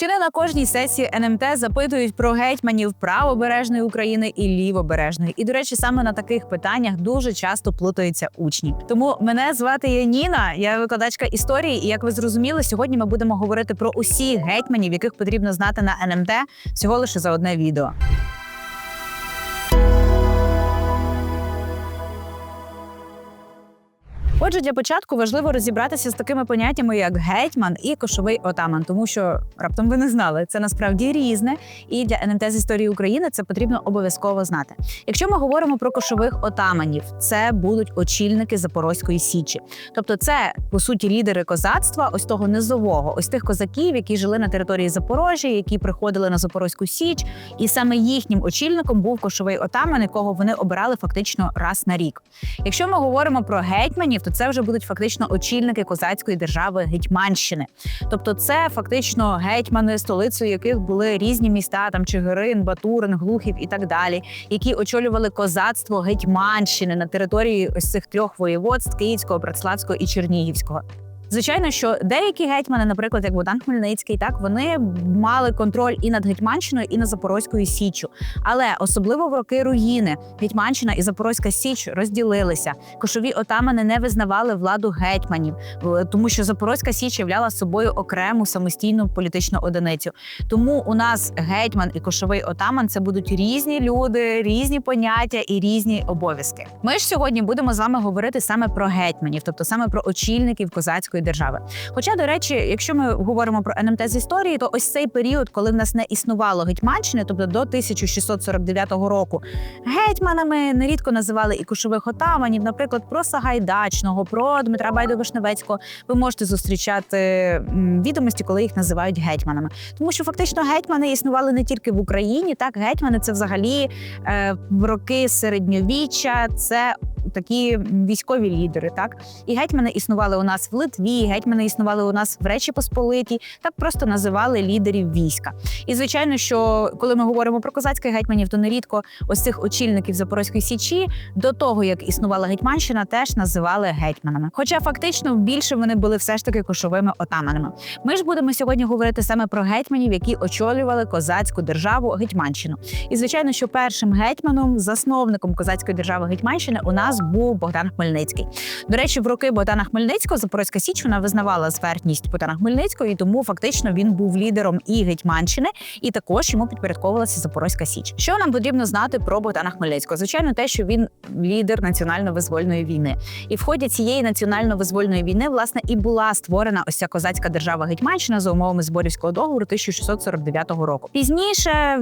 Чи не на кожній сесії НМТ запитують про гетьманів правобережної України і лівобережної? І до речі, саме на таких питаннях дуже часто плутаються учні. Тому мене звати Яніна, я викладачка історії. І як ви зрозуміли, сьогодні ми будемо говорити про усіх гетьманів, яких потрібно знати на НМТ всього лише за одне відео. Отже, для початку важливо розібратися з такими поняттями, як гетьман і кошовий отаман, тому що раптом ви не знали, це насправді різне, і для НМТ з історії України це потрібно обов'язково знати. Якщо ми говоримо про кошових отаманів, це будуть очільники Запорозької січі, тобто це по суті лідери козацтва, ось того низового, ось тих козаків, які жили на території Запорожжя, які приходили на Запорозьку Січ, і саме їхнім очільником був кошовий отаман, якого вони обирали фактично раз на рік. Якщо ми говоримо про гетьманів, то це вже будуть фактично очільники козацької держави Гетьманщини. Тобто, це фактично гетьмани, столицею яких були різні міста, там Чигирин, Батурин, Глухів і так далі, які очолювали козацтво Гетьманщини на території ось цих трьох воєводств Київського, Братславського і Чернігівського. Звичайно, що деякі гетьмани, наприклад, як Богдан Хмельницький, так вони мали контроль і над Гетьманщиною, і над Запорозькою Січчю. Але особливо в роки руїни Гетьманщина і Запорозька Січ розділилися. Кошові отамани не визнавали владу гетьманів, тому що Запорозька Січ являла собою окрему самостійну політичну одиницю. Тому у нас гетьман і кошовий отаман це будуть різні люди, різні поняття і різні обов'язки. Ми ж сьогодні будемо з вами говорити саме про гетьманів, тобто саме про очільників козацької держави. Хоча, до речі, якщо ми говоримо про НМТ з історії, то ось цей період, коли в нас не існувало Гетьманщини, тобто до 1649 року, гетьманами нерідко називали і кошових отаманів, наприклад, про Сагайдачного, про Дмитра Байду-Вишневецького. Ви можете зустрічати відомості, коли їх називають гетьманами, тому що фактично гетьмани існували не тільки в Україні, так гетьмани це взагалі е, в роки середньовіччя. Це такі військові лідери, так і гетьмани існували у нас в Литві, гетьмани існували у нас в Речі Посполитій, так просто називали лідерів війська. І звичайно, що коли ми говоримо про козацьких гетьманів, то нерідко ось цих очільників Запорозької січі до того, як існувала гетьманщина, теж називали гетьманами. Хоча фактично більше вони були все ж таки кошовими отаманами. Ми ж будемо сьогодні говорити саме про гетьманів, які очолювали козацьку державу Гетьманщину. І звичайно, що першим гетьманом, засновником козацької держави Гетьманщини, у нас був Богдан Хмельницький. До речі, в роки Богдана Хмельницького Запорозька Січ вона визнавала звертність Богдана Хмельницького, і тому фактично він був лідером і Гетьманщини, і також йому підпорядковувалася Запорозька Січ. Що нам потрібно знати про Богдана Хмельницького? Звичайно, те, що він лідер національно-визвольної війни, і в ході цієї національно-визвольної війни власне і була створена ось ця козацька держава Гетьманщина за умовами зборівського договору 1649 року. Пізніше,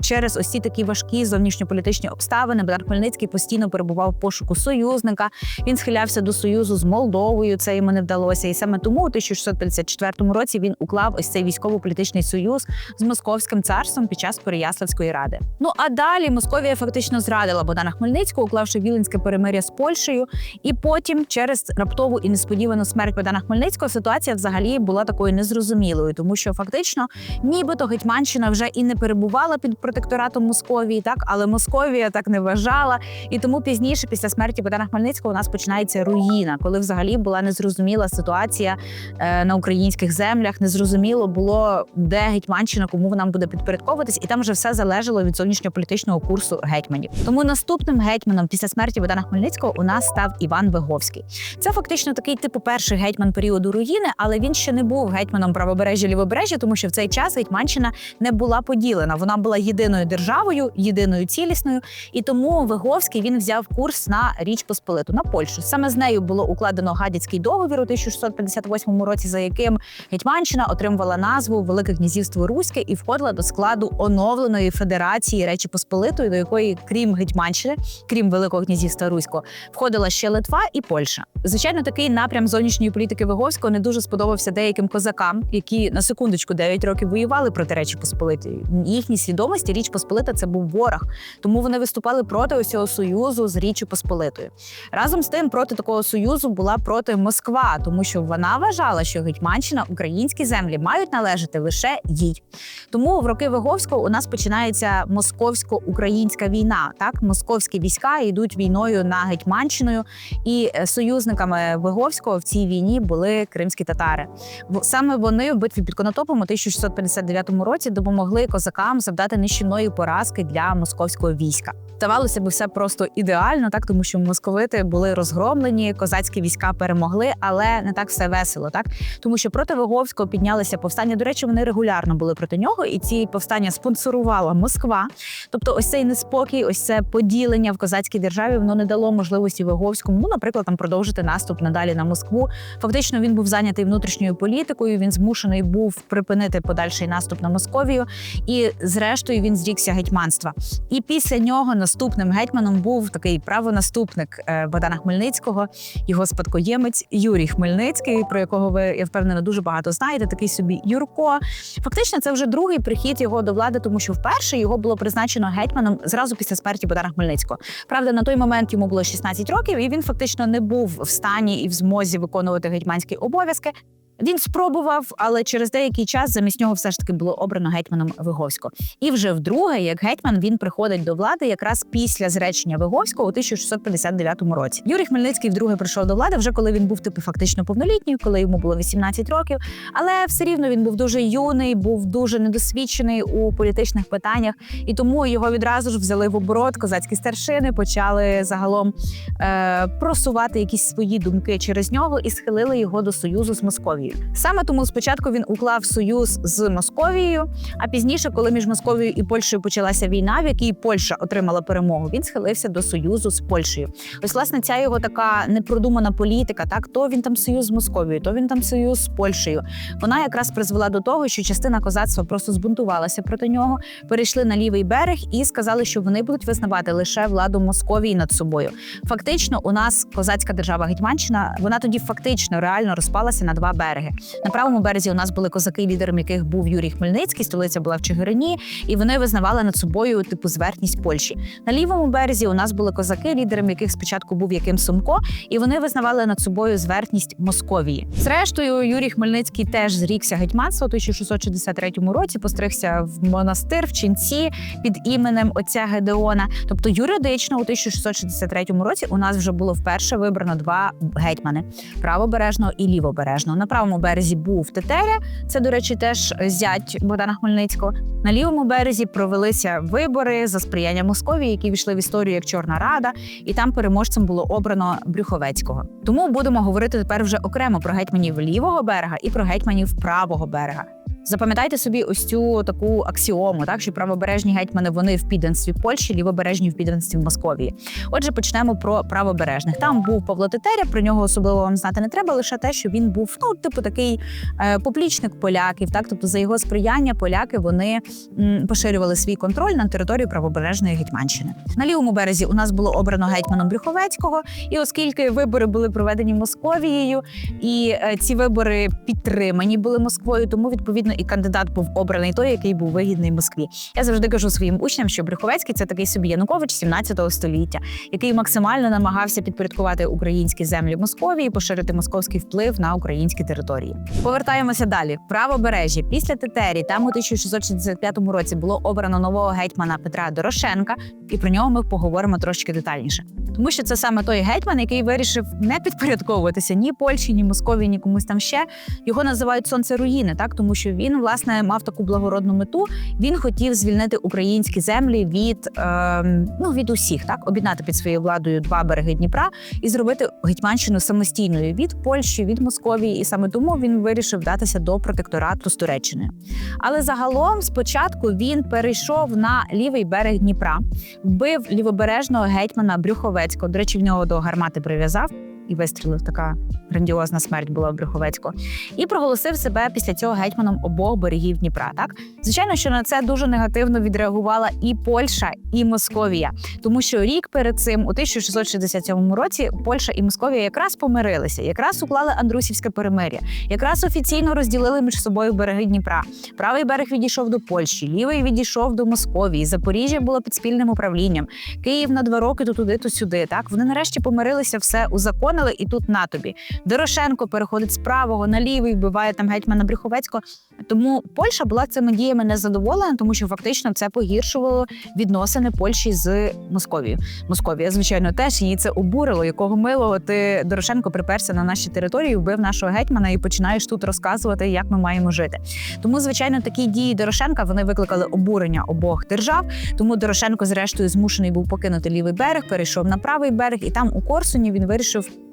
через ось ці такі важкі зовнішньополітичні обставини, Богдан Хмельницький постійно перебував в пошуку союзника. Він схилявся до союзу з Молдовою. Це йому не вдалося. І саме тому у 1654 році він уклав ось цей військово-політичний союз з Московським царством під час Переяславської ради. Ну а далі Московія фактично зрадила Богдана Хмельницького, уклавши віленське перемир'я з Польщею. І потім, через раптову і несподівану смерть Богдана Хмельницького, ситуація взагалі була такою незрозумілою, тому що фактично, нібито Гетьманщина вже і не перебувала під протекторатом Московії, так але Московія так не вважала. І тому пізніше, після смерті Богдана Хмельницького, у нас починається руїна, коли взагалі була незрозуміла ситуація е, на українських землях. Незрозуміло було, де Гетьманщина, кому вона буде підпорядковуватись, і там вже все залежало від зовнішньополітичного курсу гетьманів. Тому наступним гетьманом після смерті Богдана Хмельницького у нас став Іван Виговський. Це фактично такий типу перший гетьман періоду руїни, але він ще не був гетьманом правобережжя лівобережжя, тому що в цей час Гетьманщина не була поділена. Вона була єдиною державою, єдиною цілісною, і тому Виговський він взяв курс на Річ Посполиту на Польщу. Саме з нею було укладено гадяцький договір у 1658 році, за яким Гетьманщина отримувала назву Велике князівство Руське і входила до складу оновленої федерації Речі Посполитої, до якої, крім Гетьманщини, крім Великого князівства Руського, входила ще Литва і Польща. Звичайно, такий напрям зовнішньої політики Виговського не дуже сподобався деяким козакам, які на секундочку 9 років воювали проти Речі Посполитої. Їхній свідомості Річ Посполита це був ворог, тому вони виступали проти ось цього союзу з Річчю Посполитою. Разом з тим, проти такого союзу була проти Москва, тому що вона вважала, що Гетьманщина, українські землі мають належати лише їй. Тому в роки Виговського у нас починається московсько-українська війна. Так, московські війська йдуть війною на Гетьманщиною, і е, союзниками Виговського в цій війні були кримські татари. Саме вони в битві під Конотопом у 1659 році допомогли козакам завдати нищівної поразки для московського війська. Здавалося б, все просто ідеально, так тому що московити були розгромлені, козацькі війська перемогли, але не так все весело, так тому що проти Виговського піднялися повстання. До речі, вони регулярно були проти нього, і ці повстання спонсорувала Москва. Тобто, ось цей неспокій, ось це поділення в козацькій державі, воно не дало можливості Виговському, ну, наприклад, там продовжити наступ надалі на Москву. Фактично, він був зайнятий внутрішньою політикою. Він змушений був припинити подальший наступ на Московію, і зрештою він зрікся гетьманства. І після нього наступним гетьманом був такий правонаступник е, Богдана Хмельницького, його спадкоємець Юрій Хмельницький, про якого ви я впевнена дуже багато знаєте. Такий собі Юрко. Фактично, це вже другий прихід його до влади, тому що вперше його було призначено гетьманом зразу після смерті Богдана Хмельницького. Правда, на той момент йому було 16 років, і він фактично не був в стані і в змозі виконувати гетьманські обов'язки. Він спробував, але через деякий час замість нього все ж таки було обрано гетьманом Виговського. І вже вдруге, як гетьман, він приходить до влади якраз після зречення Виговського у 1659 році. Юрій Хмельницький вдруге прийшов до влади, вже коли він був типу фактично повнолітній, коли йому було 18 років. Але все рівно він був дуже юний, був дуже недосвідчений у політичних питаннях, і тому його відразу ж взяли в оборот. Козацькі старшини почали загалом е, просувати якісь свої думки через нього і схилили його до союзу з Московією. Саме тому спочатку він уклав союз з Московією, а пізніше, коли між Московією і Польщею почалася війна, в якій Польща отримала перемогу, він схилився до союзу з Польщею. Ось власне ця його така непродумана політика. Так то він там союз з Московією, то він там союз з Польщею. Вона якраз призвела до того, що частина козацтва просто збунтувалася проти нього, перейшли на лівий берег і сказали, що вони будуть визнавати лише владу Московії над собою. Фактично, у нас козацька держава Гетьманщина, вона тоді фактично реально розпалася на два береги. На правому березі у нас були козаки, лідером яких був Юрій Хмельницький, столиця була в Чигирині, і вони визнавали над собою типу звертність Польщі. На лівому березі у нас були козаки, лідером яких спочатку був Яким Сумко, і вони визнавали над собою звертність Московії. Зрештою, Юрій Хмельницький теж зрікся гетьманства у 1663 році, постригся в монастир в ченці під іменем отця Гедеона. Тобто юридично у 1663 році у нас вже було вперше вибрано два гетьмани правобережного і лівобережного. На правому березі був Тетеря, це, до речі, теж зять Богдана Хмельницького. На лівому березі провелися вибори за сприяння Московії, які війшли в історію як Чорна Рада, і там переможцем було обрано Брюховецького. Тому будемо говорити тепер вже окремо про гетьманів лівого берега і про гетьманів правого берега. Запам'ятайте собі ось цю таку аксіому, так що правобережні гетьмани вони в підданстві Польщі, лівобережні в підданстві Московії. Отже, почнемо про правобережних. Там був Павло Тетеря, про нього особливо вам знати не треба, лише те, що він був ну, типу такий е, поплічник поляків. Так, тобто за його сприяння поляки вони м, поширювали свій контроль на територію правобережної Гетьманщини. На лівому березі у нас було обрано гетьманом Брюховецького, і оскільки вибори були проведені Московією, і е, ці вибори підтримані були Москвою, тому відповідно і кандидат був обраний той, який був вигідний Москві. Я завжди кажу своїм учням, що Брюховецький це такий собі Янукович 17 століття, який максимально намагався підпорядкувати українські землі Московії, поширити московський вплив на українські території. Повертаємося далі. Правобережжя після Тетері там у 1665 році було обрано нового гетьмана Петра Дорошенка, і про нього ми поговоримо трошки детальніше. Тому що це саме той гетьман, який вирішив не підпорядковуватися ні Польщі, ні Московії, ні комусь там ще. Його називають сонце руїни, так тому що він власне мав таку благородну мету. Він хотів звільнити українські землі від, е, ну, від усіх, так об'єднати під своєю владою два береги Дніпра і зробити Гетьманщину самостійною від Польщі, від Московії. І саме тому він вирішив вдатися до протекторату з Туреччиною. Але загалом, спочатку, він перейшов на лівий берег Дніпра, вбив лівобережного гетьмана Брюховецького. До речі, в нього до гармати прив'язав. І вистрілив така грандіозна смерть була в Брюховецького. І проголосив себе після цього гетьманом обох берегів Дніпра. Так звичайно, що на це дуже негативно відреагувала і Польща, і Московія, тому що рік перед цим, у 1667 році, Польща і Московія якраз помирилися, якраз уклали Андрусівське перемир'я, якраз офіційно розділили між собою береги Дніпра. Правий берег відійшов до Польщі, лівий відійшов до Московії. Запоріжжя було під спільним управлінням. Київ на два роки то туди, то сюди. Так вони нарешті помирилися все узаконили, оборонили, і тут на тобі. Дорошенко переходить з правого на лівий, вбиває там гетьмана Брюховецького. Тому Польща була цими діями незадоволена, тому що фактично це погіршувало відносини Польщі з Московією. Московія, звичайно, теж її це обурило. Якого милого ти Дорошенко приперся на наші території, вбив нашого гетьмана і починаєш тут розказувати, як ми маємо жити. Тому, звичайно, такі дії Дорошенка вони викликали обурення обох держав. Тому Дорошенко, зрештою, змушений був покинути лівий берег, перейшов на правий берег, і там у Корсуні він вирішив.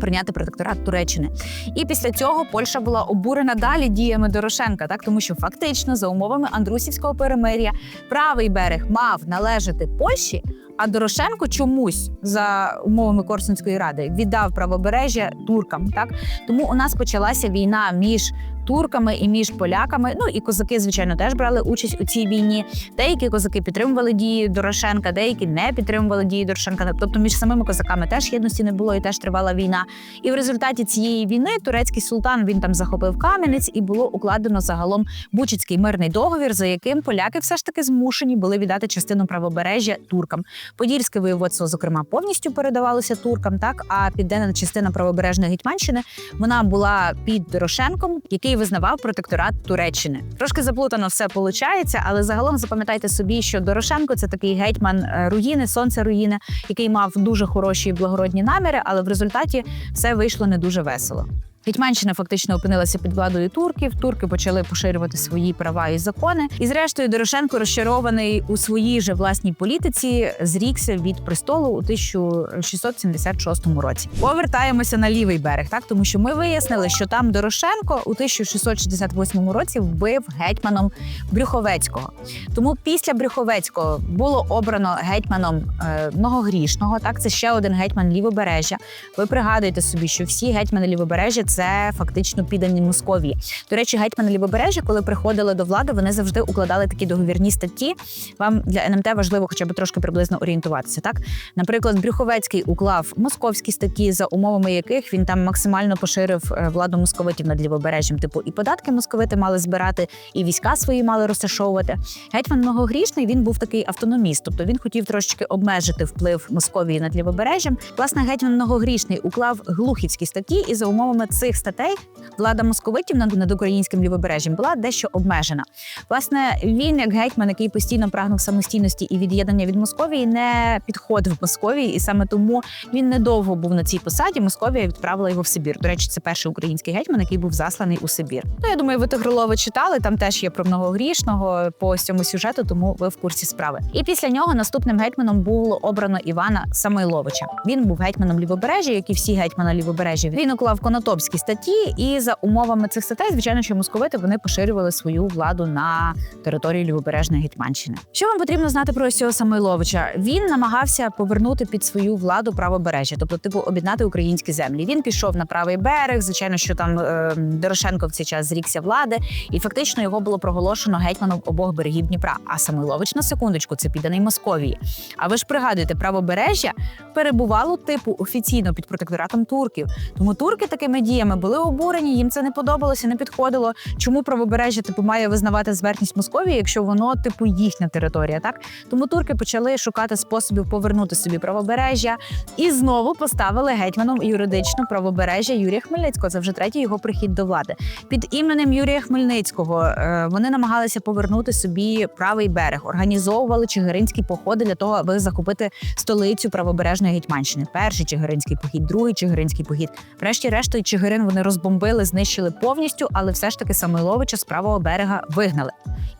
Прийняти протекторат Туреччини, і після цього Польща була обурена далі діями Дорошенка, так? Тому що фактично за умовами Андрусівського перемир'я правий берег мав належати Польщі, а Дорошенко чомусь за умовами Корсунської ради віддав правобережжя туркам. Так тому у нас почалася війна між турками і між поляками. Ну і козаки, звичайно, теж брали участь у цій війні. Деякі козаки підтримували дії Дорошенка, деякі не підтримували дії Дорошенка. Тобто між самими козаками теж єдності не було і теж тривала війна. І в результаті цієї війни турецький султан він там захопив Кам'янець і було укладено загалом Бучицький мирний договір, за яким поляки все ж таки змушені були віддати частину правобережжя туркам. Подільське воєводство, зокрема, повністю передавалося туркам. Так а південна частина правобережної Гетьманщини вона була під Дорошенком, який визнавав протекторат Туреччини. Трошки заплутано все виходить, але загалом запам'ятайте собі, що Дорошенко це такий гетьман е, руїни, сонце руїни, який мав дуже хороші і благородні наміри, але в результаті все вийшло не дуже весело. Гетьманщина фактично опинилася під владою турків. Турки почали поширювати свої права і закони. І зрештою Дорошенко, розчарований у своїй же власній політиці, зрікся від престолу у 1676 році. Повертаємося на лівий берег, так тому що ми вияснили, що там Дорошенко у 1668 році вбив гетьманом Брюховецького. Тому після Брюховецького було обрано гетьманом е, многогрішного. Так, це ще один гетьман лівобережжя. Ви пригадуєте собі, що всі гетьмани лівобережжя це фактично піддані Московії. До речі, гетьмани Лівобережжя, коли приходили до влади, вони завжди укладали такі договірні статті. Вам для НМТ важливо хоча б трошки приблизно орієнтуватися. Так, наприклад, Брюховецький уклав московські статті, за умовами яких він там максимально поширив е, владу московитів над лівобережжям. Типу, і податки московити мали збирати, і війська свої мали розташовувати. Гетьман многогрішний він був такий автономіст, тобто він хотів трошечки обмежити вплив Московії над лівобережжям. Власне, гетьман многогрішний уклав глухівські статті, і за умовами цих статей влада московитів над, українським лівобережжям була дещо обмежена. Власне, він, як гетьман, який постійно прагнув самостійності і від'єднання від Московії, не підходив Московії, і саме тому він недовго був на цій посаді. Московія відправила його в Сибір. До речі, це перший український гетьман, який був засланий у Сибір. Ну я думаю, ви Тигролова читали. Там теж є про многогрішного по цьому сюжету, тому ви в курсі справи. І після нього наступним гетьманом було обрано Івана Самойловича. Він був гетьманом лівобережжя, як і всі гетьмани лівобережжя. Він уклав конотопські статті, і за умовами цих статей, звичайно, що московити вони поширювали свою владу на території лівобережної Гетьманщини. Що вам потрібно знати про ось Самойловича? Він намагався повернути під свою владу правобережжя, тобто типу об'єднати українські землі. Він пішов на правий берег. Звичайно, що там е, Дорошенко в цей час зрікся влади, і фактично його було проголошено гетьманом обох берегів Дніпра. А Самойлович на секундочку це підданий Московії. А ви ж пригадуєте, правобережжя перебувало типу офіційно під протекторатом турків. Тому турки такими діями були обурені, їм це не подобалося, не підходило. Чому правобережжя типу має визнавати зверхність Московії, якщо воно типу їхня територія? Так тому турки почали шукати способів повернути собі правобережжя і знову поставили гетьманом юридично правобережжя Юрія Хмельницького. Це вже третій його прихід до влади. Під іменем Юрія Хмельницького е, вони намагалися повернути собі правий берег, організовували чигиринські походи для того, аби захопити столицю правобережної Гетьманщини. Перший чигиринський похід, другий чигиринський похід. Врешті-решт Чигирин вони розбомбили, знищили повністю, але все ж таки Самойловича з правого берега вигнали.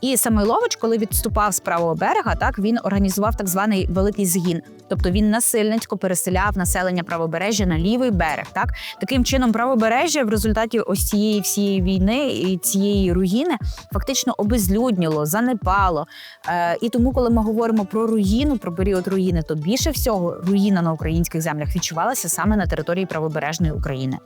І Самойлович, коли відступав з правого берега, так він організував так званий великий згін. Тобто він насильницько переселяв населення правобережжя на лівий берег. Так таким чином, правобережжя в результаті ось цієї всієї війни і цієї руїни фактично обезлюдніло, занепало. Е, І тому, коли ми говоримо про руїну, про період руїни, то більше всього руїна на українських землях відчувалася саме на території правобережної України.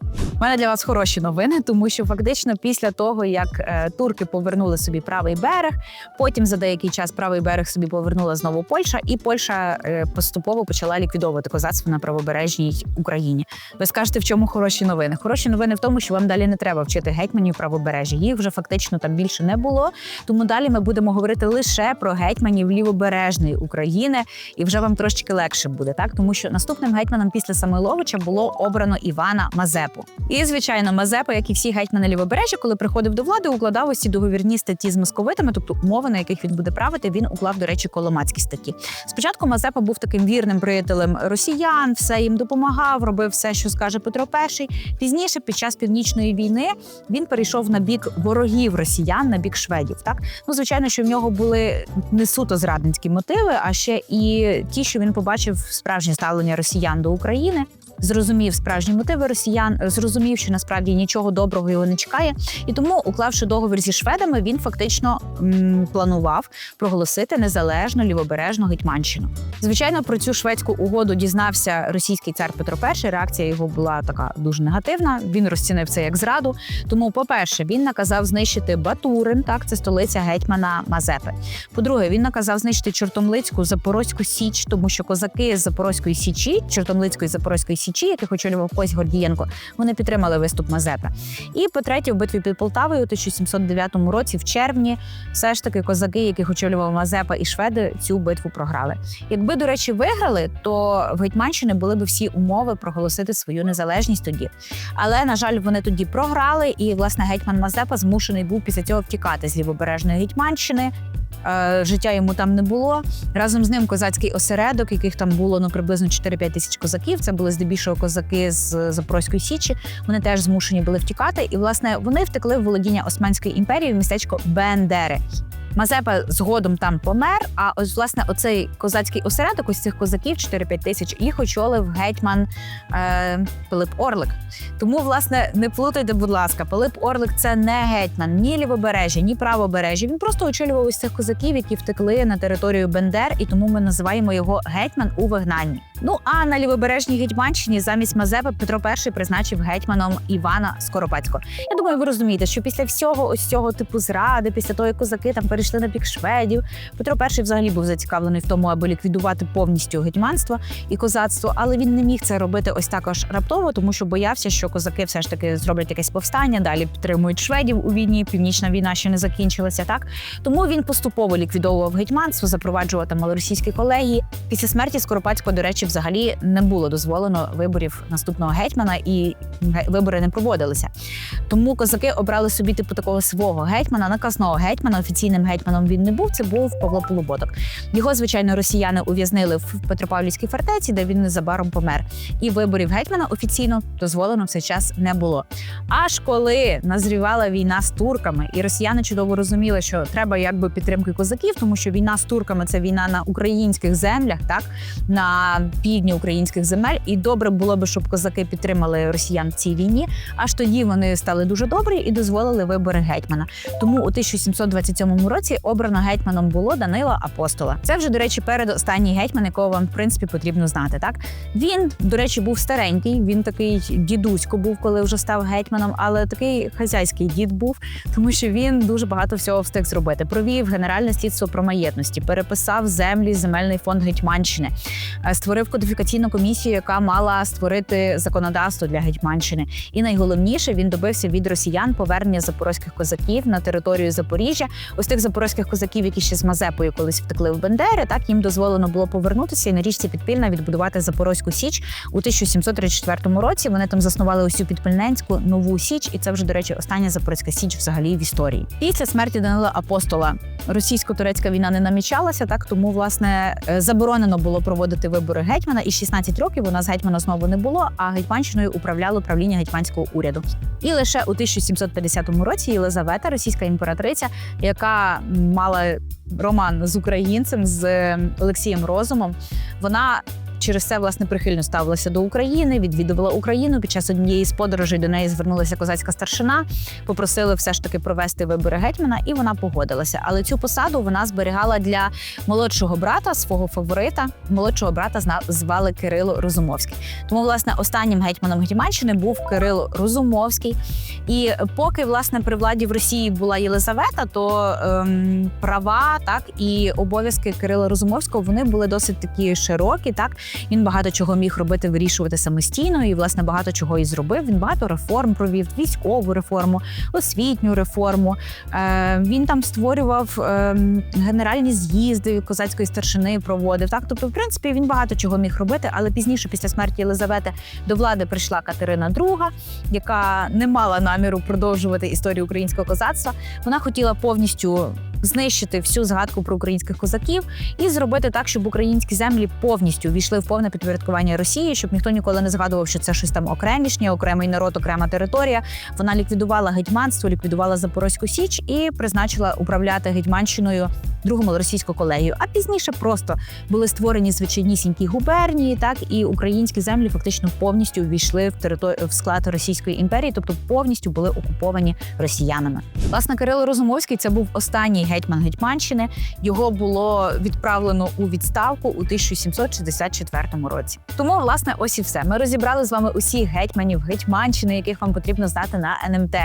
Мене для вас хороші новини, тому що фактично після того, як е, турки повернули собі правий берег. Потім за деякий час правий берег собі повернула знову Польща, і Польща е, поступово почала ліквідовувати козацтво на правобережній Україні. Ви скажете, в чому хороші новини? Хороші новини в тому, що вам далі не треба вчити гетьманів правобережжя. Їх вже фактично там більше не було. Тому далі ми будемо говорити лише про гетьманів лівобережної України, і вже вам трошки легше буде, так тому що наступним гетьманом після Самойловича було обрано Івана Мазепу. І звичайно, Мазепа, як і всі гетьмани лівобережжя, коли приходив до влади, укладав усі договірні статті з московитами, тобто умови, на яких він буде правити, він уклав, до речі, коломацькі статті. Спочатку Мазепа був таким вірним приятелем росіян, все їм допомагав, робив все, що скаже Петро І. Пізніше, під час північної війни, він перейшов на бік ворогів росіян, на бік шведів. Так ну звичайно, що в нього були не суто зрадницькі мотиви, а ще і ті, що він побачив справжнє ставлення росіян до України. Зрозумів справжні мотиви росіян, зрозумів, що насправді нічого доброго його не чекає, і тому, уклавши договір зі шведами, він фактично м, планував проголосити незалежну лівобережну Гетьманщину. Звичайно, про цю шведську угоду дізнався російський цар Петро І. Реакція його була така дуже негативна. Він розцінив це як зраду. Тому, по-перше, він наказав знищити Батурин, так це столиця гетьмана Мазепи. По-друге, він наказав знищити Чортомлицьку Запорозьку Січ, тому що козаки з Запорозької Січі, Чортомлицької Запорозької Січі, яких очолював Кось Гордієнко, вони підтримали виступ Мазепи. І по-третє, в битві під Полтавою у 1709 році, в червні, все ж таки козаки, яких очолював Мазепа і шведи, цю битву програли. Якби, до речі, виграли, то в Гетьманщини були б всі умови проголосити свою незалежність тоді. Але на жаль, вони тоді програли, і власне гетьман Мазепа змушений був після цього втікати з лівобережної Гетьманщини. Е, Життя йому там не було. Разом з ним козацький осередок, яких там було ну приблизно 4-5 тисяч козаків. Це були здебільшого козаки з Запорозької січі. Вони теж змушені були втікати. І власне вони втекли в володіння Османської імперії в містечко Бендери. Мазепа згодом там помер. А ось власне оцей козацький осередок, ось цих козаків 4-5 тисяч, їх очолив гетьман е, Пилип Орлик. Тому, власне, не плутайте, будь ласка, Пилип Орлик це не гетьман, ні лівобережжя, ні правобережжя. Він просто очолював ось цих козаків, які втекли на територію Бендер, і тому ми називаємо його гетьман у вигнанні. Ну а на лівобережній Гетьманщині замість Мазепи Петро І призначив гетьманом Івана Скоропадського. Я думаю, ви розумієте, що після всього ось цього типу зради, після того, як козаки там перейшли на бік шведів, Петро І взагалі був зацікавлений в тому, аби ліквідувати повністю гетьманство і козацтво, але він не міг це робити ось також раптово, тому що боявся, що козаки все ж таки зроблять якесь повстання, далі підтримують шведів у війні. Північна війна ще не закінчилася. Так тому він поступово ліквідовував гетьманство, запроваджував там малоросійські колегії. Після смерті Скоропадського, до речі, взагалі не було дозволено виборів наступного гетьмана, і вибори не проводилися. Тому козаки обрали собі типу такого свого гетьмана, наказного гетьмана. Офіційним гетьманом він не був. Це був Павло Полуботок. Його, звичайно, росіяни ув'язнили в Петропавлівській фортеці, де він незабаром помер. І виборів гетьмана офіційно дозволено в цей час не було. Аж коли назрівала війна з турками, і росіяни чудово розуміли, що треба якби підтримки козаків, тому що війна з турками це війна на українських землях, так на півдні українських земель. І добре було би, щоб козаки підтримали росіян в цій війні. Аж тоді вони стали дуже добрі і дозволили вибори гетьмана. Тому у 1727 році обрано гетьманом було Данила Апостола. Це вже, до речі, передостанній гетьман, якого вам в принципі потрібно знати. Так він, до речі, був старенький. Він такий дідусько був, коли вже став гетьманом, але такий хазяйський дід був, тому що він дуже багато всього встиг зробити. Провів генеральне слідство про маєтності, переписав землі, земельний фонд Гетьманщини, е, створив кодифікаційну комісію, яка мала створити законодавство для Гетьманщини. І найголовніше він добився від росіян повернення запорозьких козаків на територію Запоріжжя. Ось тих запорозьких козаків, які ще з Мазепою колись втекли в Бендери. Так їм дозволено було повернутися і на річці Підпільна відбудувати Запорозьку Січ у 1734 році. Вони там заснували усю підпільненську нову січ, і це вже до речі остання Запорозька Січ взагалі в історії. Після смерті Данила Апостола російсько-турецька війна не намічалася, так тому власне е, заборонено було проводити вибори гетьмана. І 16 років у нас гетьмана знову не було. А гетьманщиною управляло правління гетьманського уряду. І лише у 1750 році Єлизавета, російська імператриця, яка мала роман з українцем з е, Олексієм Розумом, вона. Через це власне прихильно ставилася до України, відвідувала Україну. Під час однієї з подорожей до неї звернулася козацька старшина, попросили все ж таки провести вибори гетьмана, і вона погодилася. Але цю посаду вона зберігала для молодшого брата, свого фаворита. Молодшого брата звали Кирило Розумовський. Тому, власне, останнім гетьманом Гетьманщини був Кирило Розумовський. І поки власне при владі в Росії була Єлизавета, то ем, права так і обов'язки Кирила Розумовського вони були досить такі широкі. Так він багато чого міг робити, вирішувати самостійно, і власне багато чого і зробив. Він багато реформ провів, військову реформу, освітню реформу. Е, він там створював ем, генеральні з'їзди козацької старшини, проводив. Так, тобто, в принципі, він багато чого міг робити, але пізніше, після смерті Єлизавети, до влади прийшла Катерина II, яка не мала наміру продовжувати історію українського козацтва. Вона хотіла повністю знищити всю згадку про українських козаків і зробити так, щоб українські землі повністю війшли в повне підпорядкування Росії, щоб ніхто ніколи не згадував, що це щось там окремішнє, окремий народ, окрема територія. Вона ліквідувала гетьманство, ліквідувала Запорозьку Січ і призначила управляти гетьманщиною другу малоросійську колегію. А пізніше просто були створені звичайнісінькі губернії, так і українські землі фактично повністю ввійшли в територію в склад Російської імперії, тобто повністю були окуповані росіянами. Власне, Кирило Розумовський це був останній гетьман Гетьманщини. Його було відправлено у відставку у 1764 році. Тому, власне, ось і все. Ми розібрали з вами усіх гетьманів Гетьманщини, яких вам потрібно знати на НМТ.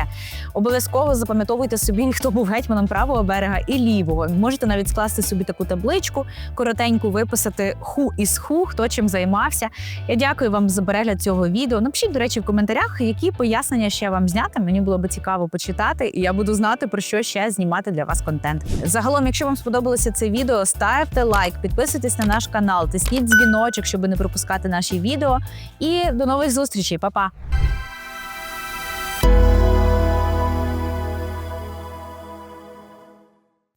Обов'язково запам'ятовуйте собі, хто був гетьманом правого берега і лівого. Можете навіть скласти собі таку табличку, коротеньку виписати ху із ху, хто чим займався. Я дякую вам за перегляд цього відео. Напишіть, до речі, в коментарях, які пояснення ще вам зняти. Мені було би цікаво почитати, і я буду знати про що ще знімати для вас контент. Загалом, якщо вам сподобалося це відео, ставте лайк, підписуйтесь на наш канал, тисніть дзвіночок, щоб не пропускати наші відео. І до нових зустрічей, Па-па!